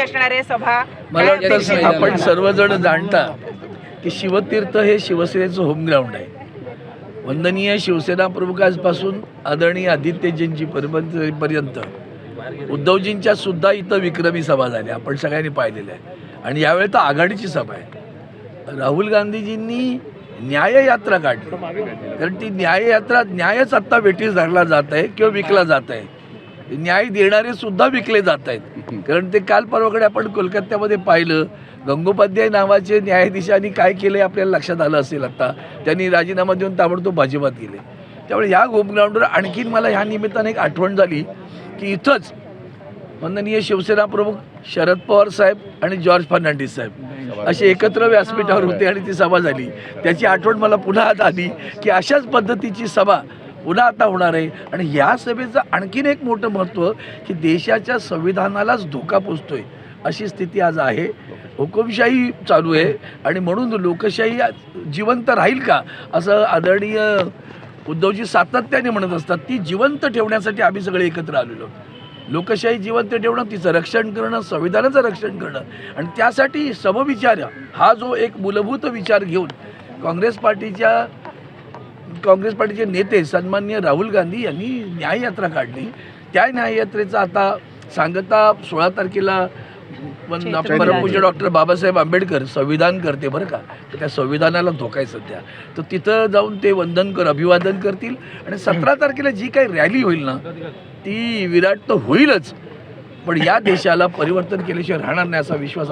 कशी असणार आहे सभा मला वाटतं? आपण सर्वजण जाणता की शिवतीर्थ हे शिवसेनेचं होम ग्राउंड आहे. वंदनीय शिवसेना प्रमुख आजपासून आदरणीय आदित्यजींची पर्यंत उद्धवजींच्या सुद्धा इथं विक्रमी सभा झाल्या आपण सगळ्यांनी पाहिलेल्या आहे आणि यावेळी तर आघाडीची सभा आहे. राहुल गांधीजींनी न्याययात्रा काढली. कारण ती न्याययात्रा न्यायच आत्ता वेठीस धरला जात आहे किंवा विकला जात आहे. न्याय देणारे सुद्धा विकले जात आहेत. कारण ते काल परवाकडे आपण कोलकात्यामध्ये पाहिलं गंगोपाध्याय नावाचे न्यायाधीशांनी काय केलं आहे आपल्याला लक्षात आलं असेल आता त्यांनी राजीनामा देऊन ताबडतोब भाजपात गेले त्यामुळे ह्या होमग्राऊंडवर आणखीन मला ह्या निमित्ताने एक आठवण झाली की इथंच वंदनीय शिवसेना प्रमुख शरद पवार साहेब आणि जॉर्ज फर्नांडिस साहेब असे एकत्र व्यासपीठावर होते आणि ती सभा झाली. त्याची आठवण मला पुन्हा आता आली की अशाच पद्धतीची सभा पुन्हा आता होणार आहे. आणि ह्या सभेचं आणखीन एक मोठं महत्त्व की देशाच्या संविधानालाच धोका पोचतोय. अशी स्थिती आज आहे. हुकुमशाही चालू आहे. आणि म्हणून लोकशाही जिवंत राहील का? असं आदरणीय उद्धवजी सातत्याने म्हणत असतात ती जिवंत ठेवण्यासाठी आम्ही सगळे एकत्र आलेलो लोकशाही जिवंत ठेवणं तिचं रक्षण करणं संविधानाचं रक्षण करणं. आणि त्यासाठी समविचार हा जो एक मूलभूत विचार घेऊन काँग्रेस पार्टीच्या काँग्रेस पार्टीचे नेते सन्माननीय राहुल गांधी यांनी न्याययात्रा काढली. त्या न्याययात्रेचा आता सांगता सोळा तारखेला पण परमपूज्य डॉक्टर बाबासाहेब आंबेडकर संविधान करते बरं का. तर त्या संविधानाला धोका आहे सध्या. तर तिथं जाऊन ते वंदन कर अभिवादन करतील आणि सतरा तारखेला जी काही रॅली होईल ना ती विराट तर होईलच. पण या देशाला परिवर्तन केल्याशिवाय राहणार नाही असा विश्वास